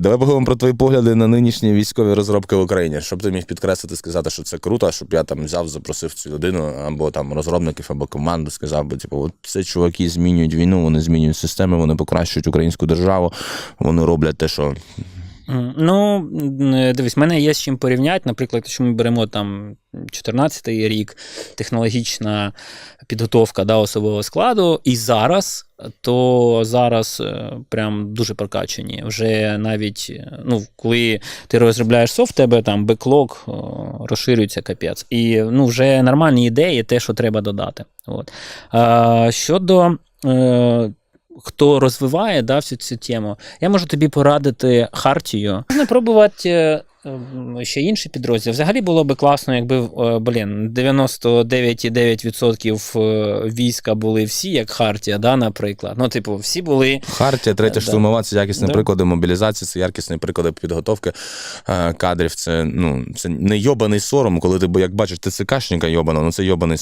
Давай поговоримо про твої погляди на нинішні військові розробки в Україні. Щоб ти міг підкреслити, сказати, що це круто, щоб я там взяв, запросив цю людину, або там розробників, або команду, сказав би, типу, от це чуваки змінюють війну, вони змінюють системи, вони покращують українську державу, вони роблять те, що Ну, дивись, в мене є з чим порівняти. Наприклад, якщо ми беремо там 14-й рік, технологічна підготовка да, особового складу, і зараз, то зараз е, прям дуже прокачені. Вже навіть, е, ну, коли ти розробляєш софт, тебе там беклог розширюється капець. І ну, вже нормальні ідеї, те, що треба додати. От. Щодо. Хто розвиває да, всю цю тему, я можу тобі порадити хартію. Можна пробувати е, ще інші підрозділи. Взагалі було би класно, якби е, блін, 99,9% е, війська були всі, як Хартія, да, наприклад. Ну, типу, всі були. Хартія, третя Да. штурмова, це якісні Да. приклади мобілізації, це якісні приклади підготовки кадрів. Це ну це не йобаний сором, коли ти як бачиш ТЦКшника йобаного, ну це йобаний